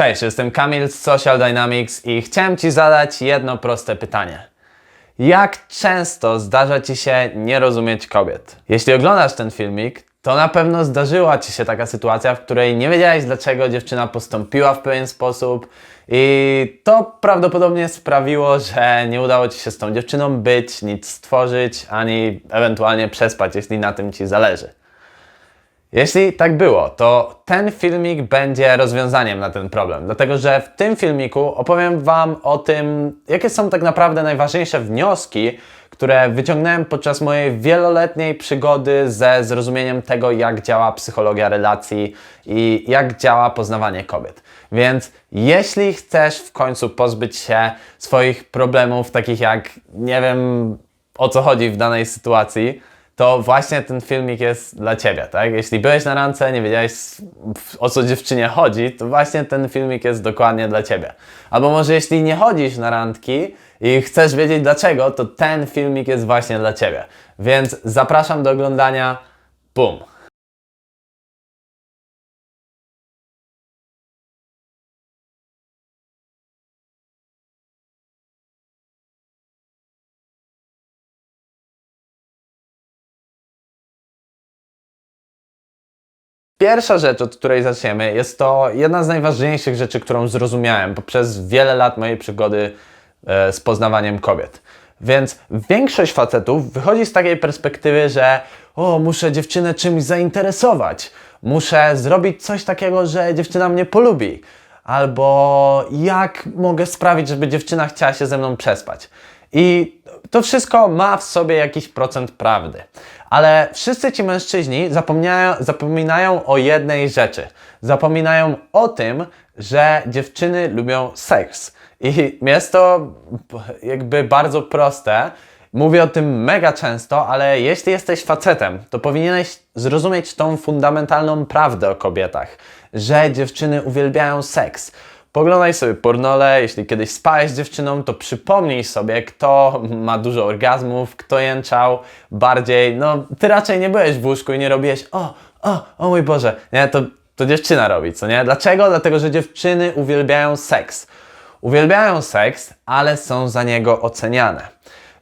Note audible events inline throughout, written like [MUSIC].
Cześć, jestem Kamil z Social Dynamics i chciałem Ci zadać jedno proste pytanie. Jak często zdarza Ci się nie rozumieć kobiet? Jeśli oglądasz ten filmik, to na pewno zdarzyła Ci się taka sytuacja, w której nie wiedziałeś, dlaczego dziewczyna postąpiła w pewien sposób i to prawdopodobnie sprawiło, że nie udało Ci się z tą dziewczyną być, nic stworzyć, ani ewentualnie przespać, jeśli na tym Ci zależy. Jeśli tak było, to ten filmik będzie rozwiązaniem na ten problem, dlatego że w tym filmiku opowiem Wam o tym, jakie są tak naprawdę najważniejsze wnioski, które wyciągnąłem podczas mojej wieloletniej przygody ze zrozumieniem tego, jak działa psychologia relacji i jak działa poznawanie kobiet. Więc jeśli chcesz w końcu pozbyć się swoich problemów, takich jak nie wiem o co chodzi w danej sytuacji, to właśnie ten filmik jest dla Ciebie, tak? Jeśli byłeś na randce, nie wiedziałeś o co dziewczynie chodzi, to właśnie ten filmik jest dokładnie dla Ciebie. Albo może jeśli nie chodzisz na randki i chcesz wiedzieć dlaczego, to ten filmik jest właśnie dla Ciebie. Więc zapraszam do oglądania. Bum! Pierwsza rzecz, od której zaczniemy, jest to jedna z najważniejszych rzeczy, którą zrozumiałem poprzez wiele lat mojej przygody e, z poznawaniem kobiet. Więc większość facetów wychodzi z takiej perspektywy, że o, muszę dziewczynę czymś zainteresować, muszę zrobić coś takiego, że dziewczyna mnie polubi, albo jak mogę sprawić, żeby dziewczyna chciała się ze mną przespać. I to wszystko ma w sobie jakiś procent prawdy. Ale wszyscy ci mężczyźni zapominają o jednej rzeczy. Zapominają o tym, że dziewczyny lubią seks. I jest to jakby bardzo proste. Mówię o tym mega często, ale jeśli jesteś facetem, to powinieneś zrozumieć tą fundamentalną prawdę o kobietach, że dziewczyny uwielbiają seks. Poglądaj sobie pornole, jeśli kiedyś spałeś z dziewczyną, to przypomnij sobie, kto ma dużo orgazmów, kto jęczał bardziej. No, ty raczej nie byłeś w łóżku i nie robiłeś o, o, o mój Boże. Nie, to, to dziewczyna robi, co nie? Dlaczego? Dlatego, że dziewczyny uwielbiają seks. Uwielbiają seks, ale są za niego oceniane.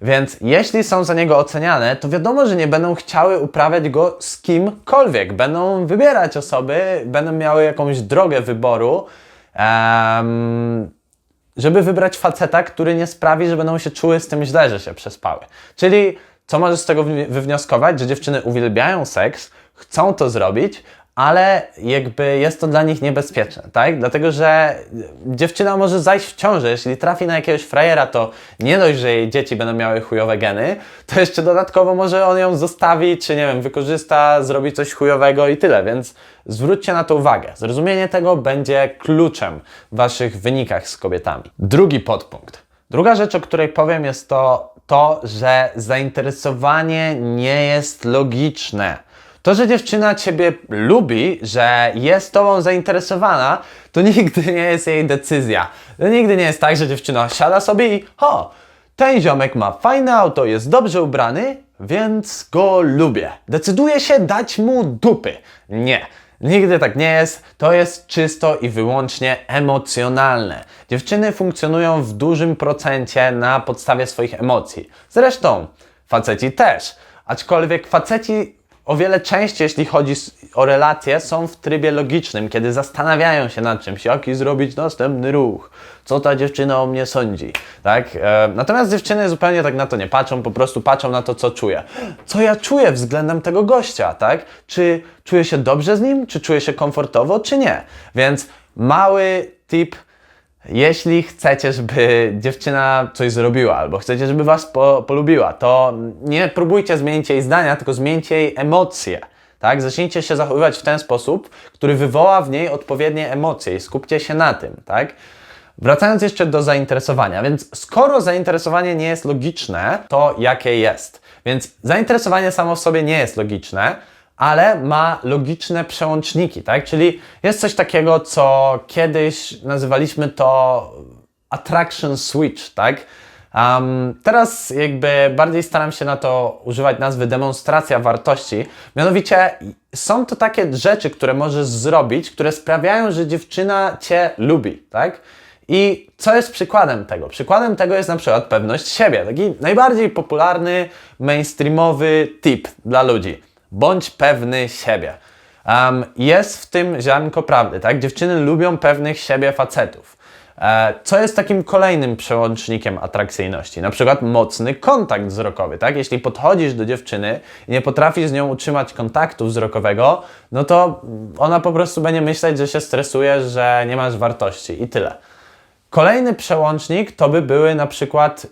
Więc jeśli są za niego oceniane, to wiadomo, że nie będą chciały uprawiać go z kimkolwiek. Będą wybierać osoby, będą miały jakąś drogę wyboru, um, żeby wybrać faceta, który nie sprawi, że będą się czuły z tym źle, że się przespały. Czyli co możesz z tego wywnioskować? Że dziewczyny uwielbiają seks, chcą to zrobić, ale jakby jest to dla nich niebezpieczne, tak? Dlatego, że dziewczyna może zajść w ciążę, jeśli trafi na jakiegoś frajera, to nie dość, że jej dzieci będą miały chujowe geny, to jeszcze dodatkowo może on ją zostawi, czy nie wiem, wykorzysta, zrobi coś chujowego i tyle, więc zwróćcie na to uwagę. Zrozumienie tego będzie kluczem w Waszych wynikach z kobietami. Drugi podpunkt. Druga rzecz, o której powiem, jest to, to że zainteresowanie nie jest logiczne. To, że dziewczyna Ciebie lubi, że jest Tobą zainteresowana, to nigdy nie jest jej decyzja. To nigdy nie jest tak, że dziewczyna siada sobie i ho, ten ziomek ma fajne auto, jest dobrze ubrany, więc go lubię. Decyduje się dać mu dupy. Nie. Nigdy tak nie jest, to jest czysto i wyłącznie emocjonalne. Dziewczyny funkcjonują w dużym procencie na podstawie swoich emocji. Zresztą faceci też. Aczkolwiek faceci o wiele częściej, jeśli chodzi o relacje, są w trybie logicznym, kiedy zastanawiają się nad czymś, jaki zrobić następny ruch, co ta dziewczyna o mnie sądzi, tak? E, natomiast dziewczyny zupełnie tak na to nie patrzą, po prostu patrzą na to, co czuję. Co ja czuję względem tego gościa, tak? Czy czuję się dobrze z nim, czy czuję się komfortowo, czy nie? Więc mały tip jeśli chcecie, żeby dziewczyna coś zrobiła, albo chcecie, żeby was po, polubiła, to nie próbujcie zmienić jej zdania, tylko zmieńcie jej emocje. Tak? Zacznijcie się zachowywać w ten sposób, który wywoła w niej odpowiednie emocje i skupcie się na tym. Tak? Wracając jeszcze do zainteresowania, więc skoro zainteresowanie nie jest logiczne, to jakie jest? Więc zainteresowanie samo w sobie nie jest logiczne, ale ma logiczne przełączniki, tak? Czyli jest coś takiego, co kiedyś nazywaliśmy to attraction switch, tak? Um, teraz jakby bardziej staram się na to używać nazwy demonstracja wartości. Mianowicie są to takie rzeczy, które możesz zrobić, które sprawiają, że dziewczyna Cię lubi, tak? I co jest przykładem tego? Przykładem tego jest na przykład pewność siebie. Taki najbardziej popularny, mainstreamowy tip dla ludzi. Bądź pewny siebie. Um, jest w tym ziarnko prawdy, tak? Dziewczyny lubią pewnych siebie facetów. E, Co jest takim kolejnym przełącznikiem atrakcyjności? Na przykład mocny kontakt wzrokowy, tak? Jeśli podchodzisz do dziewczyny i nie potrafisz z nią utrzymać kontaktu wzrokowego, no to ona po prostu będzie myśleć, że się stresujesz, że nie masz wartości i tyle. Kolejny przełącznik to by były na przykład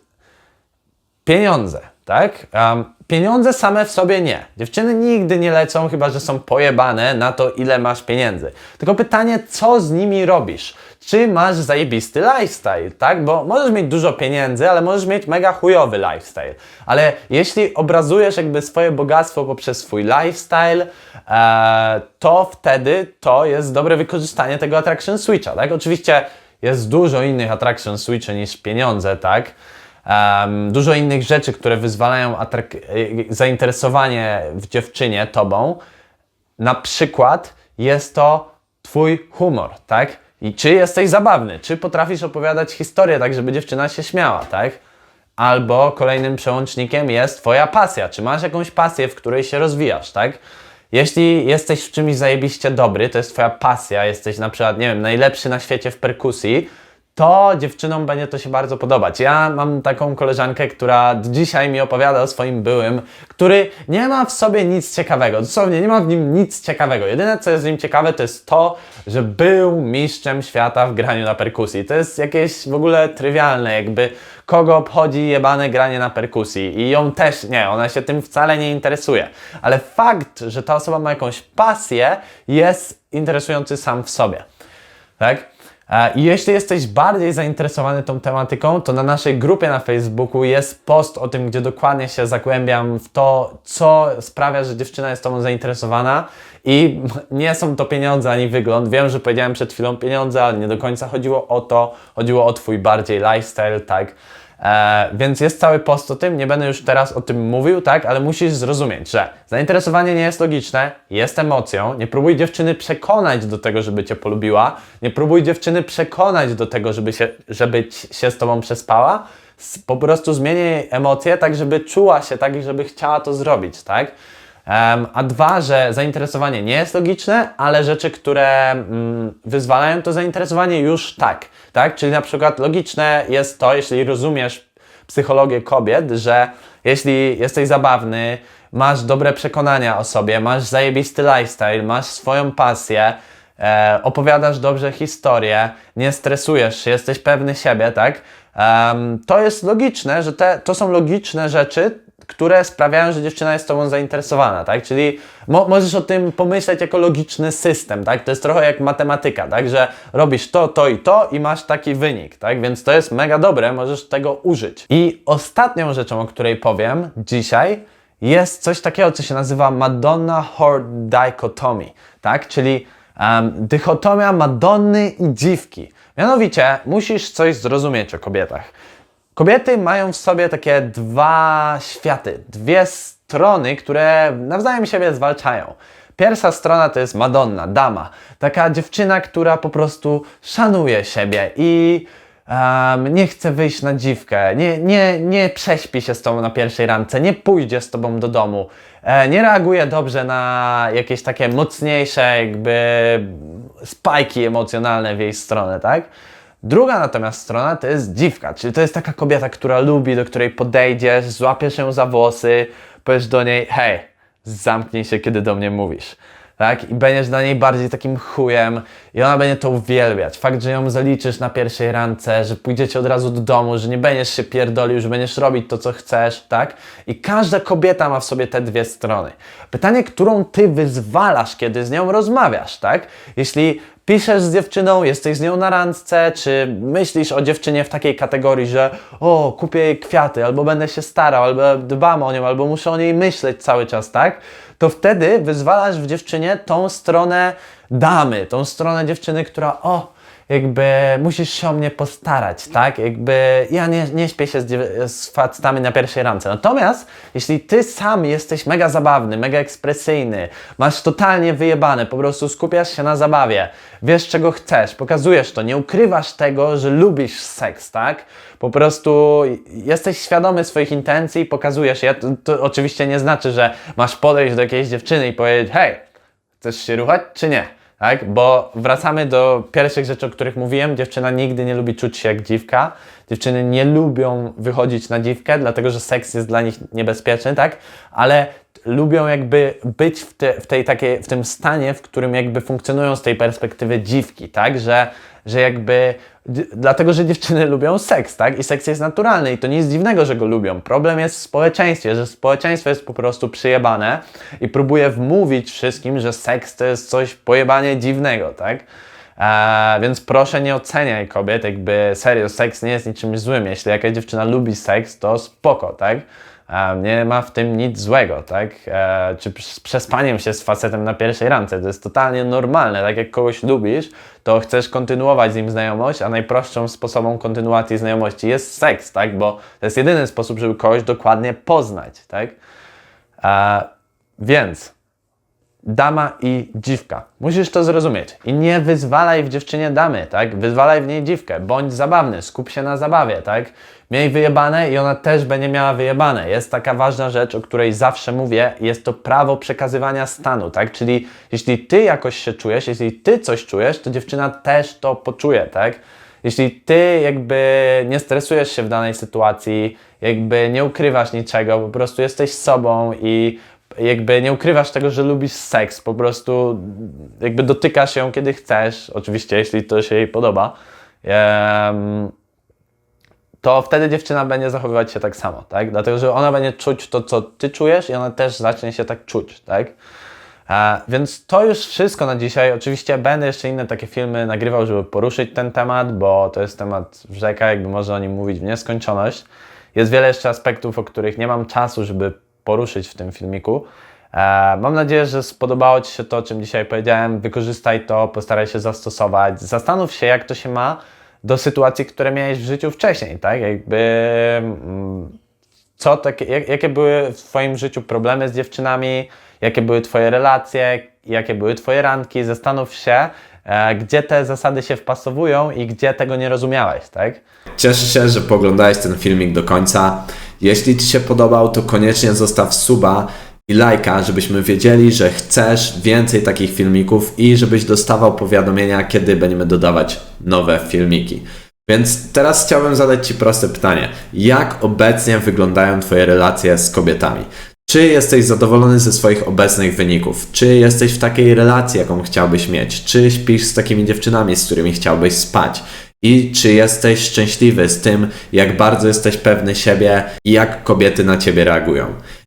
pieniądze, tak? Um, pieniądze same w sobie nie. Dziewczyny nigdy nie lecą, chyba że są pojebane na to, ile masz pieniędzy. Tylko pytanie, co z nimi robisz? Czy masz zajebisty lifestyle, tak? Bo możesz mieć dużo pieniędzy, ale możesz mieć mega chujowy lifestyle. Ale jeśli obrazujesz jakby swoje bogactwo poprzez swój lifestyle, e, to wtedy to jest dobre wykorzystanie tego attraction switcha, tak? Oczywiście jest dużo innych attraction switchy niż pieniądze, tak? Um, dużo innych rzeczy, które wyzwalają y, zainteresowanie w dziewczynie tobą. Na przykład jest to twój humor, tak? I czy jesteś zabawny, czy potrafisz opowiadać historię tak, żeby dziewczyna się śmiała, tak? Albo kolejnym przełącznikiem jest twoja pasja. Czy masz jakąś pasję, w której się rozwijasz, tak? Jeśli jesteś w czymś zajebiście dobry, to jest twoja pasja, jesteś na przykład, nie wiem, najlepszy na świecie w perkusji, to dziewczynom będzie to się bardzo podobać. Ja mam taką koleżankę, która dzisiaj mi opowiada o swoim byłym, który nie ma w sobie nic ciekawego. Dosłownie nie ma w nim nic ciekawego. Jedyne, co jest w nim ciekawe, to jest to, że był mistrzem świata w graniu na perkusji. To jest jakieś w ogóle trywialne, jakby kogo obchodzi jebane granie na perkusji. I ją też nie, ona się tym wcale nie interesuje. Ale fakt, że ta osoba ma jakąś pasję, jest interesujący sam w sobie. Tak? E, I jeśli jesteś bardziej zainteresowany tą tematyką, to na naszej grupie na Facebooku jest post o tym, gdzie dokładnie się zagłębiam w to, co sprawia, że dziewczyna jest Tobą zainteresowana. I [LAUGHS] nie są to pieniądze ani wygląd. Wiem, że powiedziałem przed chwilą pieniądze, ale nie do końca chodziło o to. Chodziło o Twój bardziej lifestyle, tak? E, więc jest cały post o tym, nie będę już teraz o tym mówił, tak, ale musisz zrozumieć, że zainteresowanie nie jest logiczne, jest emocją. Nie próbuj dziewczyny przekonać do tego, żeby cię polubiła, nie próbuj dziewczyny przekonać do tego, żeby się, żeby się z tobą przespała. Po prostu zmienię jej emocje, tak żeby czuła się tak, i żeby chciała to zrobić, tak? A dwa, że zainteresowanie nie jest logiczne, ale rzeczy, które mm, wyzwalają to zainteresowanie już tak, tak? Czyli na przykład logiczne jest to, jeśli rozumiesz psychologię kobiet, że jeśli jesteś zabawny, masz dobre przekonania o sobie, masz zajebisty lifestyle, masz swoją pasję, e, opowiadasz dobrze historię, nie stresujesz się, jesteś pewny siebie, tak? Em, to jest logiczne, że te, to są logiczne rzeczy, które sprawiają, że dziewczyna jest tobą zainteresowana, tak? Czyli mo możesz o tym pomyśleć jako logiczny system, tak? To jest trochę jak matematyka, tak? Że robisz to, to i to i masz taki wynik, tak? Więc to jest mega dobre, możesz tego użyć. I ostatnią rzeczą, o której powiem dzisiaj, jest coś takiego, co się nazywa Madonna Horde Dichotomy, tak? Czyli em, dychotomia Madonny i dziwki. Mianowicie musisz coś zrozumieć o kobietach. Kobiety mają w sobie takie dwa światy, dwie strony, które nawzajem siebie zwalczają. Pierwsza strona to jest Madonna, dama. Taka dziewczyna, która po prostu szanuje siebie i em, nie chce wyjść na dziwkę, nie, nie, nie prześpi się z tobą na pierwszej randce, nie pójdzie z tobą do domu, e, nie reaguje dobrze na jakieś takie mocniejsze jakby spajki emocjonalne w jej stronę, tak? Druga natomiast strona to jest dziwka, czyli to jest taka kobieta, która lubi, do której podejdziesz, złapiesz ją za włosy, powiesz do niej, hej, zamknij się, kiedy do mnie mówisz. Tak? I będziesz dla niej bardziej takim chujem i ona będzie to uwielbiać. Fakt, że ją zaliczysz na pierwszej randce, że pójdziecie od razu do domu, że nie będziesz się pierdolił, że będziesz robić to, co chcesz, tak? I każda kobieta ma w sobie te dwie strony. Pytanie, którą ty wyzwalasz, kiedy z nią rozmawiasz, tak? Jeśli piszesz z dziewczyną, jesteś z nią na randce, czy myślisz o dziewczynie w takiej kategorii, że o, kupię jej kwiaty, albo będę się starał, albo dbam o nią, albo muszę o niej myśleć cały czas, tak? To wtedy wyzwalasz w dziewczynie tą stronę damy, tą stronę dziewczyny, która o, jakby musisz się o mnie postarać, tak? Jakby ja nie, nie śpię się z, z facetami na pierwszej randce. Natomiast jeśli ty sam jesteś mega zabawny, mega ekspresyjny, masz totalnie wyjebane, po prostu skupiasz się na zabawie, wiesz czego chcesz, pokazujesz to, nie ukrywasz tego, że lubisz seks, tak? Po prostu jesteś świadomy swoich intencji i pokazujesz je. To, to oczywiście nie znaczy, że masz podejść do jakiejś dziewczyny i powiedzieć, hej, chcesz się ruchać czy nie? Tak? Bo wracamy do pierwszych rzeczy, o których mówiłem. Dziewczyna nigdy nie lubi czuć się jak dziwka. Dziewczyny nie lubią wychodzić na dziwkę, dlatego że seks jest dla nich niebezpieczny, tak? Ale lubią jakby być w, te, w, tej takiej, w tym stanie, w którym jakby funkcjonują z tej perspektywy dziwki, tak? Że, że jakby dlatego, że dziewczyny [LAUGHS] lubią seks, tak? I seks jest naturalny i to nic dziwnego, że go lubią. Problem jest w społeczeństwie, że społeczeństwo jest po prostu przyjebane i próbuje wmówić wszystkim, że seks to jest coś pojebanie dziwnego, tak? E, więc proszę nie oceniaj kobiet, jakby serio, seks nie jest niczym złym. Jeśli jakaś dziewczyna lubi seks, to spoko, tak? E, nie ma w tym nic złego, tak? E, czy z przespaniem się z facetem na pierwszej randce, to jest totalnie normalne. Tak jak kogoś lubisz, to chcesz kontynuować z nim znajomość, a najprostszą sposobem kontynuacji znajomości jest seks, tak? Bo to jest jedyny sposób, żeby kogoś dokładnie poznać, tak? E, więc dama i dziwka. Musisz to zrozumieć. I nie wyzwalaj w dziewczynie damy, tak? Wyzwalaj w niej dziwkę. Bądź zabawny, skup się na zabawie, tak? Miej wyjebane i ona też będzie miała wyjebane. Jest taka ważna rzecz, o której zawsze mówię, jest to prawo przekazywania stanu, tak? Czyli jeśli ty jakoś się czujesz, jeśli ty coś czujesz, to dziewczyna też to poczuje, tak? Jeśli ty jakby nie stresujesz się w danej sytuacji, jakby nie ukrywasz niczego, po prostu jesteś sobą i jakby nie ukrywasz tego, że lubisz seks, po prostu jakby dotykasz ją kiedy chcesz, oczywiście jeśli to się jej podoba, to wtedy dziewczyna będzie zachowywać się tak samo, tak? Dlatego, że ona będzie czuć to, co ty czujesz i ona też zacznie się tak czuć, tak? E, więc to już wszystko na dzisiaj. Oczywiście będę jeszcze inne takie filmy nagrywał, żeby poruszyć ten temat, bo to jest temat rzeka, jakby można o nim mówić w nieskończoność. Jest wiele jeszcze aspektów, o których nie mam czasu, żeby poruszyć w tym filmiku. E, mam nadzieję, że spodobało Ci się to, o czym dzisiaj powiedziałem. Wykorzystaj to, postaraj się zastosować. Zastanów się, jak to się ma do sytuacji, które miałeś w życiu wcześniej, tak? Jakby mm, co takie, jak, jakie były w Twoim życiu problemy z dziewczynami, jakie były Twoje relacje, jakie były Twoje randki. Zastanów się, gdzie te zasady się wpasowują i gdzie tego nie rozumiałeś, tak? Cieszę się, że poglądałeś ten filmik do końca. Jeśli Ci się podobał, to koniecznie zostaw suba i lajka, żebyśmy wiedzieli, że chcesz więcej takich filmików i żebyś dostawał powiadomienia, kiedy będziemy dodawać nowe filmiki. Więc teraz chciałbym zadać Ci proste pytanie. Jak obecnie wyglądają Twoje relacje z kobietami? Czy jesteś zadowolony ze swoich obecnych wyników? Czy jesteś w takiej relacji, jaką chciałbyś mieć? Czy śpisz z takimi dziewczynami, z którymi chciałbyś spać? I czy jesteś szczęśliwy z tym, jak bardzo jesteś pewny siebie i jak kobiety na ciebie reagują?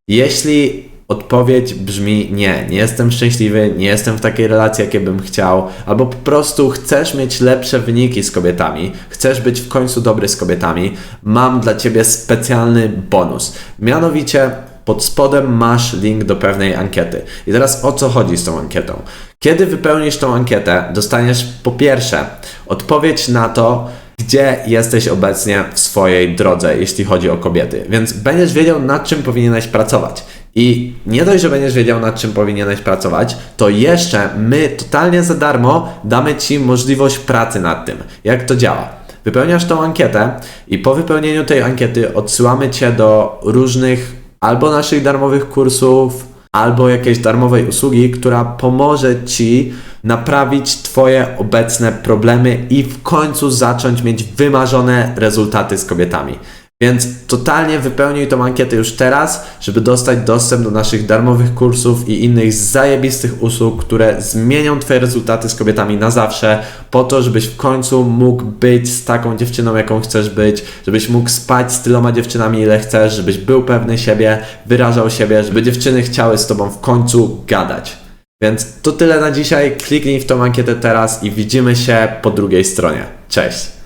Jeśli odpowiedź brzmi nie, nie jestem szczęśliwy, nie jestem w takiej relacji, jakiej bym chciał, albo po prostu chcesz mieć lepsze wyniki z kobietami, chcesz być w końcu dobry z kobietami, mam dla ciebie specjalny bonus. Mianowicie pod spodem masz link do pewnej ankiety. I teraz o co chodzi z tą ankietą? Kiedy wypełnisz tą ankietę, dostaniesz po pierwsze odpowiedź na to, gdzie jesteś obecnie w swojej drodze, jeśli chodzi o kobiety. Więc będziesz wiedział, nad czym powinieneś pracować. I nie dość, że będziesz wiedział, nad czym powinieneś pracować, to jeszcze my totalnie za darmo damy Ci możliwość pracy nad tym. Jak to działa? Wypełniasz tą ankietę i po wypełnieniu tej ankiety odsyłamy Cię do różnych albo naszych darmowych kursów, albo jakiejś darmowej usługi, która pomoże Ci naprawić Twoje obecne problemy i w końcu zacząć mieć wymarzone rezultaty z kobietami. Więc totalnie wypełnij tą ankietę już teraz, żeby dostać dostęp do naszych darmowych kursów i innych zajebistych usług, które zmienią Twoje rezultaty z kobietami na zawsze, po to, żebyś w końcu mógł być z taką dziewczyną, jaką chcesz być, żebyś mógł spać z tyloma dziewczynami, ile chcesz, żebyś był pewny siebie, wyrażał siebie, żeby dziewczyny chciały z Tobą w końcu gadać. Więc to tyle na dzisiaj. Kliknij w tą ankietę teraz i widzimy się po drugiej stronie. Cześć!